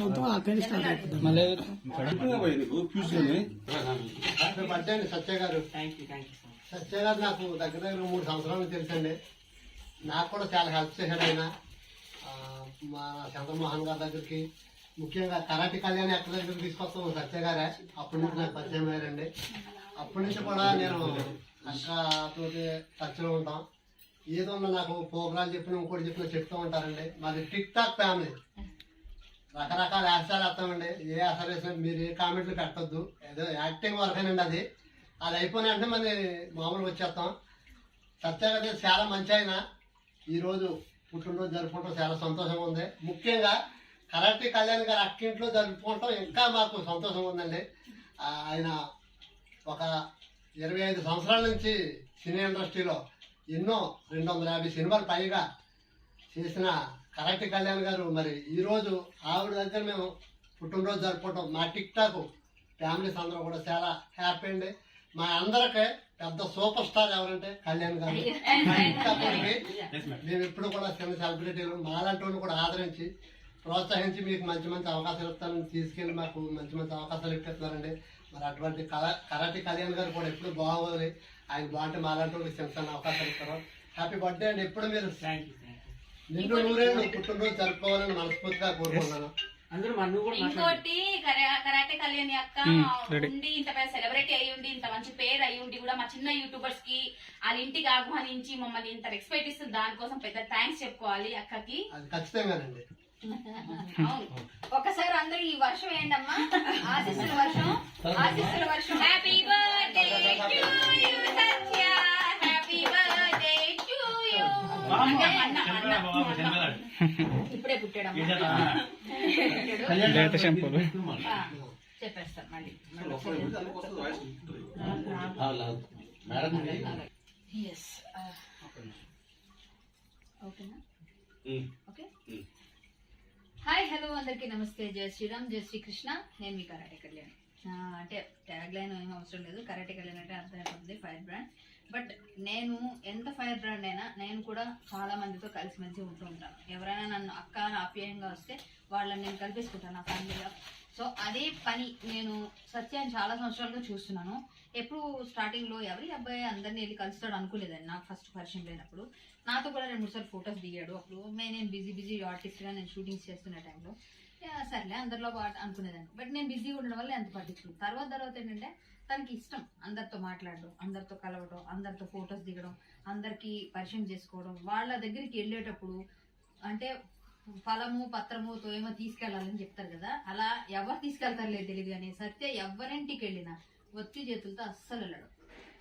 మొత్తం అక్కడి స్టార్ట్ అయిపోతుంది మళ్ళీ సత్య గారు సత్య గారు నాకు దగ్గర దగ్గర మూడు సంవత్సరాలు తెలుసండి నాకు కూడా చాలా హెల్ప్ చేశాడు ఆయన మా చంద్రమోహన్ గారి దగ్గరికి ముఖ్యంగా కరాటి కళ్యాణ్ ఎక్కడ దగ్గర తీసుకొస్తాం సత్య గారే అప్పటి నుంచి నాకు పరిచయం అయ్యారండి అప్పటి నుంచి కూడా నేను అక్కతో టచ్లో ఉంటాం ఏదో నాకు ప్రోగ్రాం చెప్పిన ఇంకోటి చెప్పిన చెప్తూ ఉంటారండి మాది టిక్ టాక్ ఫ్యామిలీ రకరకాల యాసాలు వేస్తామండి. ఏ అసలు మీరు ఏ కామెంట్లు పెట్టద్దు. ఏదో యాక్టింగ్ వరకేనండి అది. అది అయిపోయిన అంటే మరి మామూలుగా వచ్చేస్తాం. సత్యాగా చాలా మంచి ఆయన. ఈరోజు పుట్టినరోజు జరుపుకుంటాం. చాలా సంతోషంగా ఉంది. ముఖ్యంగా కరాటే కళ్యాణ్ గారు అక్కింట్లో జరుపుకుంటాం. ఇంకా మాకు సంతోషంగా ఉందండి. ఆయన ఒక ఇరవై ఐదు సంవత్సరాల నుంచి సినీ ఇండస్ట్రీలో ఎన్నో రెండు వందల యాభై సినిమాలు పైగా చేసిన కరాటే కళ్యాణ్ గారు మరి ఈరోజు ఆవిడ దగ్గర మేము పుట్టినరోజు జరుపుకోవటం మా టిక్ టాక్ ఫ్యామిలీస్ అందరూ కూడా చాలా హ్యాపీ అండి. మా అందరికీ పెద్ద సూపర్ స్టార్ ఎవరంటే కళ్యాణ్ గారు. మేము ఎప్పుడు కూడా చిన్న సెలబ్రిటీలు మాలాంటి కూడా ఆదరించి ప్రోత్సహించి మీకు మంచి మంచి అవకాశాలు ఇస్తారని తీసుకెళ్ళి మాకు మంచి మంచి అవకాశాలు ఇప్పిస్తున్నారండి. మరి అటువంటి కళ కరాటి కళ్యాణ్ గారు కూడా ఎప్పుడు బాగోవాలి ఆయన బాగుంటే మాలాంటి వాళ్ళకి చిన్న చిన్న అవకాశాలు ఇస్తారు హ్యాపీ బర్త్డే అండి. ఎప్పుడు మీరు జరుపుకోవాలని మనస్ఫూర్తిగా కోరుకుంటున్నాను. ఇంకోటి కరా- కరాటే కళ్యాణి అక్క ఉండి ఇంత పెద్ద సెలబ్రిటీ అయి ఉండి ఇంత మంచి పేరు అయి ఉండి కూడా మా చిన్న యూట్యూబర్స్కి వాళ్ళ ఇంటికి ఆహ్వానించి మమ్మల్ని ఇంత రెస్పెక్ట్ ఇస్తుంది దానికోసం పెద్ద థ్యాంక్స్ చెప్పుకోవాలి అక్కకి. అది ఖచ్చితంగానండి. అవును. ఒకసారి అందరూ ఈ వర్షం ఏంటమ్మా? ఆశిస్తుల వర్షం ఆశిస్తుల వర్షం. హ్యాపీ బర్త్డే ఇప్పుడే పుట్టాడమ్మా uh, చెప్పేస్తాను మళ్ళీ. ఎస్ ఓకేనా ఓకే. హాయ్ హలో అందరికీ నమస్తే. జయ శ్రీరామ్ జయ శ్రీకృష్ణ నేను మీ కరాటే కళ్యాణ్. అంటే ట్యాగ్ లైన్ ఏం అవసరం లేదు. కరాటే కళ్యాణ్ అంటే అర్థమైపోతుంది ఫైర్ బ్రాండ్ బట్ నేను ఎంత ఫైర్ బ్రాండ్ అయినా నేను కూడా చాలా మందితో కలిసిమెలిసి ఉంటూ ఉంటాను. ఎవరైనా నన్ను అక్క అని ఆప్యాయంగా వస్తే వాళ్ళని నేను కలిపేసుకుంటాను నా ఫ్యామిలీలో. సో అదే పని నేను సత్యాన్ని చాలా సంవత్సరాలుగా చూస్తున్నాను. ఎప్పుడు స్టార్టింగ్లో ఎవరి అబ్బాయి అందరిని వెళ్ళి కలుస్తాడు అనుకోలేదండి. నాకు ఫస్ట్ పరిచయం లేనప్పుడు. నాతో కూడా రెండు మూడు సార్లు ఫొటోస్ దిగాడు. అప్పుడు మే- నేను బిజీ బిజీ ఆర్టిస్ట్గా నేను షూటింగ్స్ చేస్తున్న టైంలో సర్లే అందరిలో పాటు అనుకునేదాన్ని. బట్ నేను బిజీగా ఉండడం వల్ల ఎంత పట్టించుకున్నాను తర్వాత తర్వాత ఏంటంటే తనకి ఇష్టం. అందరితో మాట్లాడడం అందరితో కలవడం అందరితో ఫొటోస్ దిగడం అందరికీ పరిచయం చేసుకోవడం వాళ్ళ దగ్గరికి వెళ్ళేటప్పుడు అంటే ఫలము పత్రము తోయమో తీసుకెళ్ళాలని చెప్తారు కదా. అలా ఎవరు తీసుకెళ్తారు లేదు తెలియదు కానీ సత్య ఎవరింటికి వెళ్ళినా ఒత్తి చేతులతో అస్సలు వెళ్ళడం.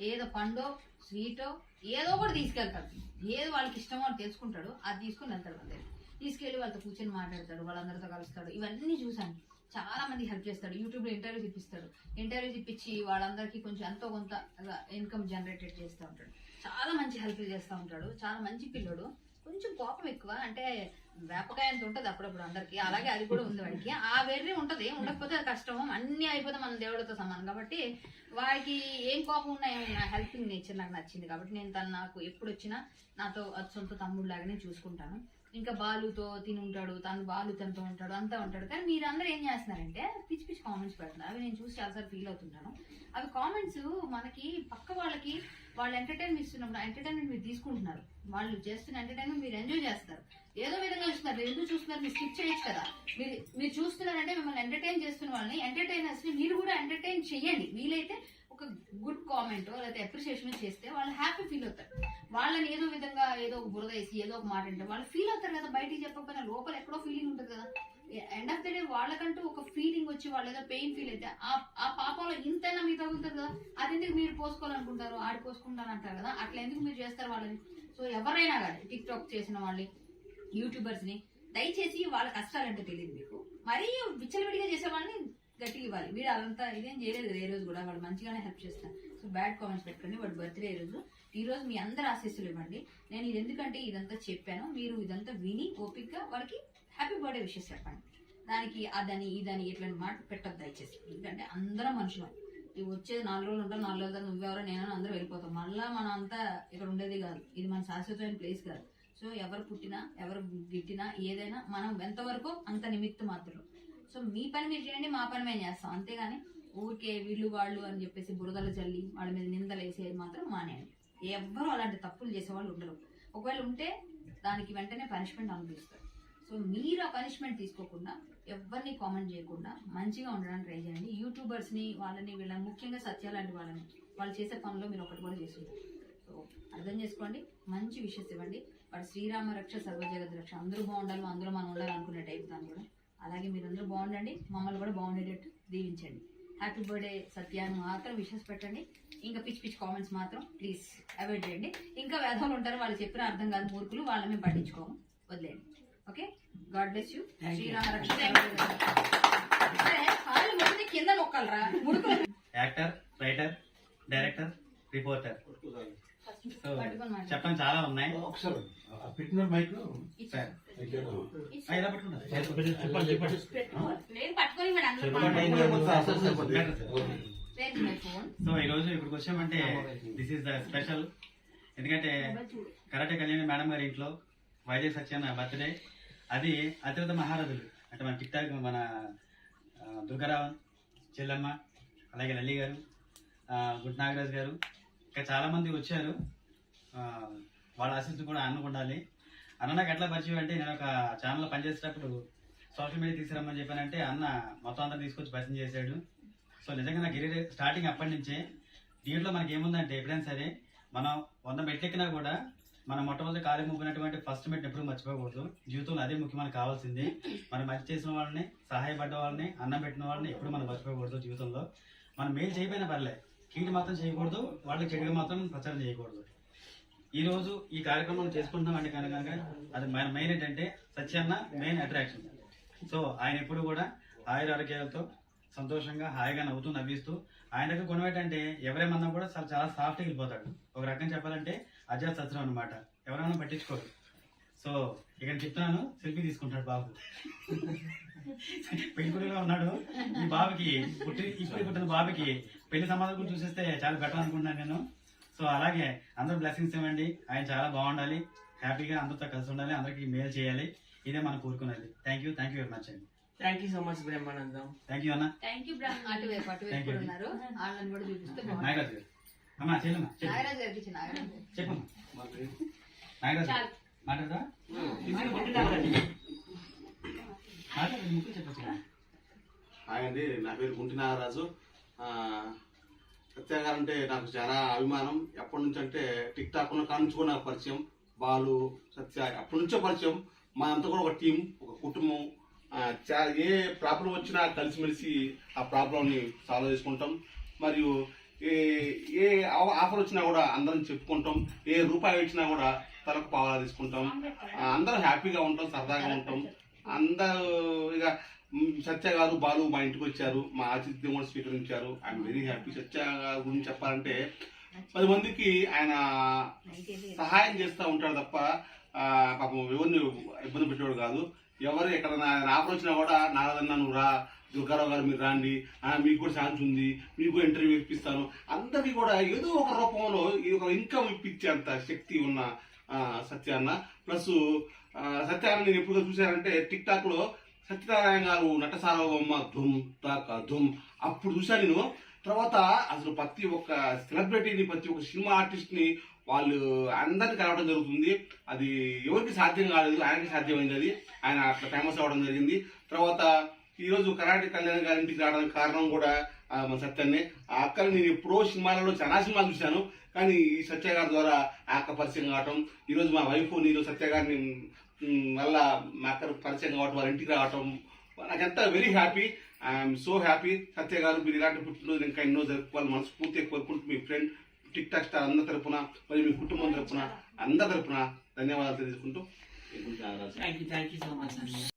ఏదో పండో స్వీటో ఏదో ఒకటి తీసుకెళ్తాడు. ఏది వాళ్ళకి ఇష్టమో అని తెలుసుకుంటాడు. అది తీసుకుని వెళ్తాడు అంతే. తీసుకెళ్ళి వాళ్ళతో కూర్చొని మాట్లాడతాడు వాళ్ళందరితో కలుస్తాడు. ఇవన్నీ చూసాను చాలా మంది హెల్ప్ చేస్తాడు. యూట్యూబ్లో ఇంటర్వ్యూస్ ఇప్పిస్తాడు ఇంటర్వ్యూస్ ఇప్పించి వాళ్ళందరికీ కొంచెం ఎంతో కొంత ఇన్కమ్ జనరేటెడ్ చేస్తూ ఉంటాడు. చాలా మంచి హెల్ప్ చేస్తూ ఉంటాడు. చాలా మంచి పిల్లడు. కొంచెం కోపం ఎక్కువ. అంటే వేపకాయ అంత ఉంటుంది అప్పుడప్పుడు అందరికి. అలాగే అది కూడా ఉంది వాడికి. ఆ వెర్రి ఉంటది. ఉండకపోతే అది కష్టం. అన్ని అయిపోతే మన దేవుడితో సమానం. కాబట్టి వాడికి ఏం కోపం ఉన్నా నా హెల్పింగ్ నేచర్ నాకు నచ్చింది. కాబట్టి నేను తను నాకు ఎప్పుడు వచ్చినా నాతో సొంత తమ్ముడు లాగానే చూసుకుంటాను. ఇంకా బాలుతో తిని ఉంటాడు తను బాలు తనతో ఉంటాడు అంతా ఉంటాడు. కానీ మీరందరూ ఏం చేస్తున్నారంటే పిచ్చి పిచ్చి కామెంట్స్ పెడుతున్నారు. అవి నేను చూసి చాలాసార్లు ఫీల్ అవుతుంటాను. అవి కామెంట్స్ మనకి పక్క వాళ్ళకి వాళ్ళు ఎంటర్టైన్మెంట్ ఇస్తున్నప్పుడు ఎంటర్టైన్మెంట్ మీరు తీసుకుంటున్నారు. వాళ్ళు చేస్తున్న ఎంటర్టైన్మెంట్ మీరు ఎంజాయ్ చేస్తారు ఏదో విధంగా ఇస్తున్నారు మీరు ఎందుకు చూస్తున్నారు? మీరు స్కిప్ చేయొచ్చు కదా. మీరు మీరు చూస్తున్నారంటే మిమ్మల్ని ఎంటర్టైన్ చేస్తున్న వాళ్ళని ఎంటర్టైనర్స్ని మీరు కూడా ఎంటర్టైన్ చేయండి వీలైతే ఒక గుడ్ కామెంట్ లేకపోతే అప్రిసియేషన్ చేస్తే వాళ్ళు హ్యాపీ ఫీల్ అవుతారు. వాళ్ళని ఏదో విధంగా ఏదో ఒక బురద వేసి ఏదో ఒక మాట అంటే వాళ్ళు ఫీల్ అవుతారు కదా బయటికి చెప్పకపోయినా లోపల ఎక్కడో ఫీలింగ్ ఉంటుంది కదా. ఎండ్ ఆఫ్ ద డే వాళ్ళకంటూ ఒక ఫీలింగ్ వచ్చి వాళ్ళు ఏదో పెయిన్ ఫీల్ అయితే ఆ ఆ పాపంలో ఇంతైనా మీకు తగులుతుంది కదా అది ఎందుకు మీరు పోసుకోవాలనుకుంటారు? ఆడి పోసుకుంటారు అంటారు కదా అట్లా ఎందుకు మీరు చేస్తారు వాళ్ళని? సో ఎవరైనా కానీ టిక్ టాక్ చేసిన వాళ్ళని యూట్యూబర్స్ని దయచేసి వాళ్ళ కష్టాలంటే తెలియదు మీకు. మరీ విచ్చలవిడిగా చేసే వాళ్ళని గట్టిగా ఇవ్వాలి. వీడు అదంతా ఇదేం చేయలేదు కదా ఏ రోజు కూడా వాడు మంచిగానే హెల్ప్ చేస్తాను సో బ్యాడ్ కామెంట్స్ పెట్టుకోండి వాడు బర్త్డే ఈ రోజు. ఈ రోజు మీ అందరు ఆశీస్సులు ఇవ్వండి. నేను ఇది ఎందుకంటే ఇదంతా చెప్పాను. మీరు ఇదంతా విని ఓపిక్గా వాళ్ళకి హ్యాపీ బర్త్డే విషెస్ చెప్పండి. దానికి అదని ఇదని ఇట్లాంటి మాట పెట్టద్దు దయచేసి. ఎందుకంటే అందరం మనుషులం. ఇవి వచ్చేది నాలుగు రోజులు ఉంటాం నాలుగు రోజులు నువ్వెవరో నేను అందరూ వెళ్ళిపోతాం. మళ్ళా మనం అంతా ఇక్కడ ఉండేది కాదు. ఇది మన శాశ్వతమైన ప్లేస్ కాదు. సో ఎవరు పుట్టినా ఎవరు గిట్టినా ఏదైనా మనం ఎంతవరకు అంత నిమిత్తం మాత్రం సో మీ పని మీరు చేయండి మా పని మేము చేస్తాం. అంతేగాని ఊరికే వీళ్ళు వాళ్ళు అని చెప్పేసి బురదలు చల్లి వాళ్ళ మీద నిందలు వేసేది మాత్రం మానేయండి. ఎవ్వరూ అలాంటి తప్పులు చేసేవాళ్ళు ఉండరు. ఒకవేళ ఉంటే దానికి వెంటనే పనిష్మెంట్ అనుభవిస్తారు. సో మీరు ఆ పనిష్మెంట్ తీసుకోకుండా ఎవరిని కామెంట్ చేయకుండా మంచిగా ఉండడానికి ట్రై చేయండి. యూట్యూబర్స్ని వాళ్ళని వీళ్ళని ముఖ్యంగా సత్య లాంటి వాళ్ళని వాళ్ళు చేసే పనిలో మీరు ఒకటి కూడా చేస్తుంటారు. సో అర్థం చేసుకోండి మంచి విషయస్ ఇవ్వండి. వాడు శ్రీరామ రక్ష సర్వజగత్ రక్ష అందరూ బాగుండాలి అందులో మనం ఉండాలి అనుకునే టైప్ దాన్ని కూడా అలాగే మీరందరూ బాగుండండి. మమ్మల్ని కూడా బాగుండేటట్టు దీవించండి. హ్యాపీ బర్త్డే సత్యాన్ని మాత్రం విషెస్ పెట్టండి. ఇంకా పిచ్చి పిచ్చి కామెంట్స్ మాత్రం ప్లీజ్ అవాయిడ్ చేయండి. ఇంకా వేధవులు ఉంటారు వాళ్ళు చెప్పిన అర్థం కాదు మూర్ఖులు వాళ్ళని మేము పట్టించుకోము. వదిలేయండి. Okay god bless you Srirama కాళ్ళు కింద మొక్కలరా ముడుకులు. Actor writer director reporter. చెప్పని చాలా ఉన్నాయి. ఒకసారి ఆ పెట్టిన మైక్ పట్టుకున్నారు చెప్పండి. సో ఈ రోజు ఇక్కడికి వచ్చామంటే దిస్ ఇస్ ద స్పెషల్. ఎందుకంటే కరాటే కళ్యాణి మేడం గారి ఇంట్లో వైజాగ్ సత్యన్న బర్త్డే. అది అతిరథ మహారథులు. అంటే మన టిక్ టాక్ మన దుర్గారావు చెల్లమ్మ అలాగే లల్లి గారు గుడ్ నాగరాజ్ గారు. ఇంకా చాలా మంది వచ్చారు. ఆ, వాళ్ళ ఆశీస్సు కూడా అన్నకు ఉండాలి. అన్న నాకు ఎట్లా పరిచయం అంటే నేను ఒక ఛానల్లో పనిచేసేటప్పుడు సోషల్ మీడియా తీసుకురమ్మని చెప్పానంటే అన్న మొత్తం అంతా తీసుకొచ్చి పరిచయం చేశాడు. సో నిజంగా నా కెరీర్ స్టార్టింగ్ అప్పటి నుంచే. దీంట్లో మనకి ఏముందంటే ఎప్పుడైనా సరే మనం వంద మెట్లెక్కినా కూడా మనం మొట్టమొదటి కాలు ముగ్గినటువంటి ఫస్ట్ మెట్ ఎప్పుడు మర్చిపోకూడదు. జీవితంలో అదే ముఖ్యమైన కావాల్సింది. మనం మంచి చేసిన వాళ్ళని సహాయపడ్డ వాళ్ళని అన్నం పెట్టిన వాళ్ళని ఎప్పుడు మనం మర్చిపోకూడదు జీవితంలో. మనం మేలు చేయకపోయినా పర్లే. కీడు మాత్రం చేయకూడదు వాళ్ళకి చెడుగా మాత్రం ప్రచారం చేయకూడదు. ఈ రోజు ఈ కార్యక్రమం చేసుకుంటున్నాం అంటే కనుక. అది మన మెయిన్ ఏంటంటే సత్యన్న మెయిన్ అట్రాక్షన్ సో ఆయన ఎప్పుడు కూడా ఆయుర ఆరోగ్యాలతో సంతోషంగా హాయిగా నవ్వుతూ నవ్విస్తూ ఆయనకు గుణం ఏంటంటే ఎవరేమన్నా కూడా చాలా చాలా సాఫ్ట్గా వెళ్ళిపోతాడు. ఒక రకం చెప్పాలంటే అజాత్ సత్రం అనమాట ఎవరైనా పట్టించుకోరు. సో ఇక్కడ చెప్తున్నాను సెల్ఫీ తీసుకుంటాడు బాబు. పెళ్ళికొడుగా ఉన్నాడు. ఈ బాబుకి పుట్టి ఇప్పుడు పుట్టిన బాబుకి పెళ్ళి సమాధానం చూసేస్తే చాలా బెటర్ అనుకుంటున్నాను నేను. సో అలాగే అందరూ బ్లెస్సింగ్స్ ఇవ్వండి. ఆయన చాలా బాగుండాలి. హ్యాపీగా అందరితో కలిసి ఉండాలి. అందరికీ మేలు చేయాలి. ఇదే మనం కోరుకున్నది. Thank you thank you very much అండి. Thank you so much Brahmanandam thank you అన్న. థ్యాంక్ యూ బ్రహ్మ అటువైపు అటువైపు ఉన్నారు. వాళ్ళని కూడా చూపిస్తే బాగుంటుంది. నాగరాజు గారు. అమ్మా చెల్లమ్మా చెప్పు నాగరాజు గారికి ఇచ్చి నాగరాజు. చెప్పమ్మా. నాగరాజు. మాట్లాడదా? చెప్పచ్చు నా పేరు గుంటి నాగరాజు. ఆ, సత్య గారు అంటే నాకు చాలా అభిమానం. ఎప్పటి నుంచి అంటే టిక్ టాక్ ఉన్న నాకు పరిచయం. బాలు సత్య అప్పటి నుంచో పరిచయం. మా అంతా కూడా ఒక టీం ఒక కుటుంబం. ఏ ప్రాబ్లం వచ్చినా కలిసిమెలిసి ఆ ప్రాబ్లంని సాల్వ్ చేసుకుంటాం. మరియు ఏ ఏ ఆఫ- ఆఫర్ వచ్చినా కూడా అందరం చెప్పుకుంటాం. ఏ రూపాయి వచ్చినా కూడా తలకు పావాలా తీసుకుంటాం. అందరం హ్యాపీగా ఉంటాం సరదాగా ఉంటాం. అందరూ ఇక సత్య గారు బాలు మా ఇంటికి వచ్చారు మా ఆతిథ్యం కూడా స్వీకరించారు. ఐఎమ్ వెరీ హ్యాపీ సత్య గారి గురించి చెప్పాలంటే పది మందికి ఆయన సహాయం చేస్తూ ఉంటాడు తప్ప పాపం ఎవరిని ఇబ్బంది పెట్టేవాడు కాదు. ఎవరు ఎక్కడైనా ఆఫర్ కూడా నారదన్నా నువ్వు రా దుర్గారావు గారు మీరు రాండి ఆ, మీకు కూడా ఛాన్స్ ఉంది మీకు ఇంటర్వ్యూ ఇప్పిస్తాను. అందరికీ కూడా ఏదో ఒక రూపంలో ఈ ఒక ఇన్కమ్ ఇప్పించేంత శక్తి ఉన్న సత్యాన్న. అన్న ప్లస్ సత్యాన్న నేను ఎప్పుడు చూశానంటే టిక్ టాక్లో సత్యనారాయణ గారు నట సార్వభౌమ ధుమ్ తాక ధుమ్. అప్పుడు చూశాను నేను తర్వాత అసలు ప్రతి ఒక్క సెలబ్రిటీని ప్రతి ఒక్క సినిమా ఆర్టిస్ట్ని వాళ్ళు అందరిని కలవడం జరుగుతుంది. అది ఎవరికి సాధ్యం కాలేదు ఆయనకి సాధ్యమైంది అది. ఆయన అట్లా ఫేమస్ అవ్వడం జరిగింది. తర్వాత ఈరోజు రోజు కరాటే కళ్యాణ్ గారి ఇంటికి రావడానికి కారణం కూడా మన సత్యాన్ని. ఆ అక్కని నేను ఎప్పుడో సినిమాలలో చాలా సినిమాలు చూశాను. కానీ ఈ సత్య గారి ద్వారా ఆ అక్క పరిచయం కావటం ఈరోజు మా వైఫ్ నేను సత్య గారిని మళ్ళా మా అక్క పరిచయం కావటం వాళ్ళ ఇంటికి రావటం నాకంతా very happy I'm so happy Satya గారు మీరు ఇలాంటి పుట్టినరోజు ఇంకా ఎన్నో జరుపుకోవాలి మనస్ఫూర్తిగా కోరుకుంటూ మీ ఫ్రెండ్ టిక్ టాక్ స్టార్ అందరి తరపున మరియు మీ కుటుంబం తరపున అందరి తరపున ధన్యవాదాలు తెలుసుకుంటూ thank you thank you so much